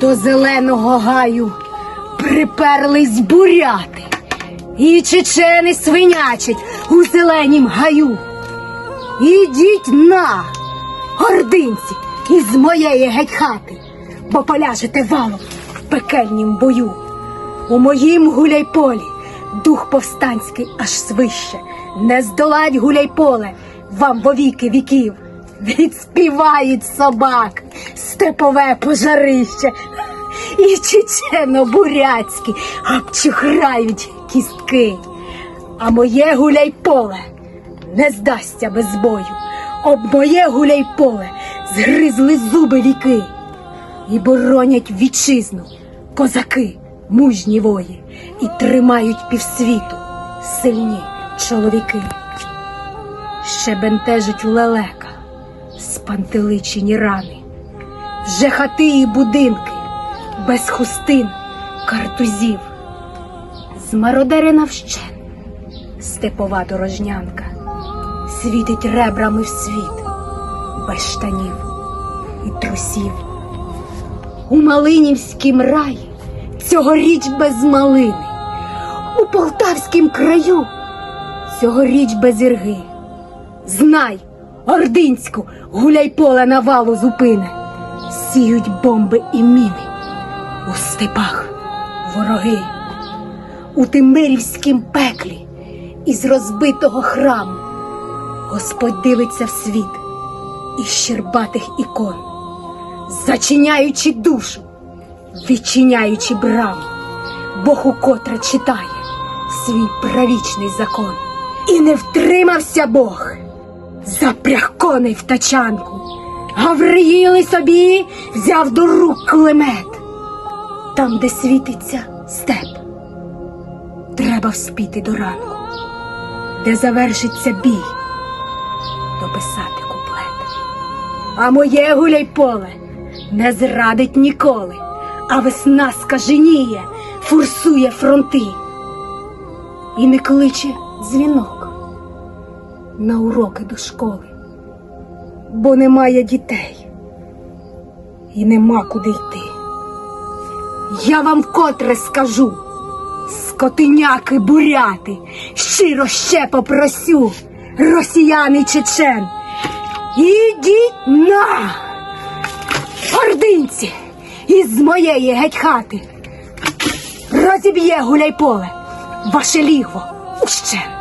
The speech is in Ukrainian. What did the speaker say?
До зеленого гаю приперлись буряти, і чечени свинячать у зеленім гаю. Ідіть на, гординці, із моєї геть хати, бо поляжете валом в пекельнім бою. У моїм гуляйполі дух повстанський аж свище, не здолать гуляйполе вам во віки віків. Відспівають собак, степове пожарище, і чечено-буряцькі обчухрають кістки. А моє гуляйполе не здасться без бою. Об моє гуляйполе згризли зуби віки і боронять вітчизну козаки, мужні вої, і тримають півсвіту сильні чоловіки. Ще бентежить лелека, спантеличені рани, вже хати і будинки, без хустин, картузів, змародерена вщен, степова дорожнянка, світить ребрами в світ, без штанів і трусів. У Малинівськім раї цьогоріч без малини, у Полтавськім краю цьогоріч без ірги. Знай, Ординську, гуляй поле навалу зупине, сіють бомби і міни. У степах вороги, у Тимирівськім пеклі із розбитого храму. Господь дивиться в світ із щербатих ікон зачиняючи душу, відчиняючи браму, Бог укотре читає свій правічний закон. І не втримався Бог, запряг коней в тачанку, Гавриїли собі взяв до рук кулемет. Там, де світиться степ, треба вспіти до ранку, де завершиться бій, дописати куплет. А моє гуляй-поле не зрадить ніколи, а весна скаженіє, форсує фронти. І не кличе дзвінок на уроки до школи, бо немає дітей і нема куди йти. Я вам вкотре скажу, скотиняки буряти, щиро ще попросю, росіяни чечен. Ідіть на! Ординці із моєї геть хати. Розіб'є гуляй поле, ваше лігво ущен.